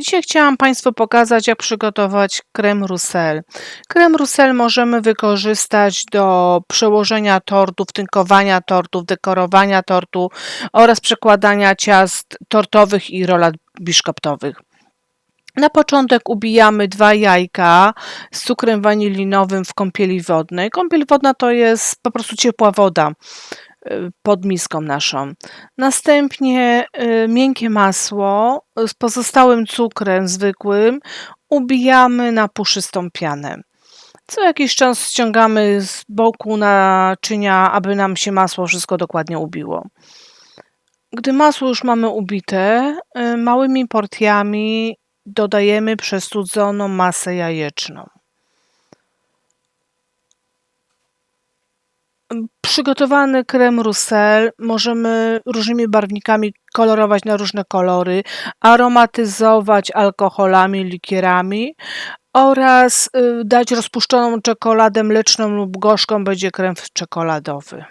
Dzisiaj chciałam Państwu pokazać, jak przygotować crème Roussel. Crème Roussel możemy wykorzystać do przełożenia tortów, tynkowania tortów, dekorowania tortu oraz przekładania ciast tortowych i rolat biszkoptowych. Na początek ubijamy dwa jajka z cukrem wanilinowym w kąpieli wodnej. Kąpiel wodna to jest po prostu ciepła woda pod miską naszą. Następnie y, miękkie masło z pozostałym cukrem zwykłym ubijamy na puszystą pianę. Co jakiś czas ściągamy z boku naczynia, aby nam się masło wszystko dokładnie ubiło. Gdy masło już mamy ubite, y, małymi porcjami dodajemy przestudzoną masę jajeczną. Przygotowany krem Roussel możemy różnymi barwnikami kolorować na różne kolory, aromatyzować alkoholami, likierami oraz y, dać rozpuszczoną czekoladę mleczną lub gorzką, będzie krem czekoladowy.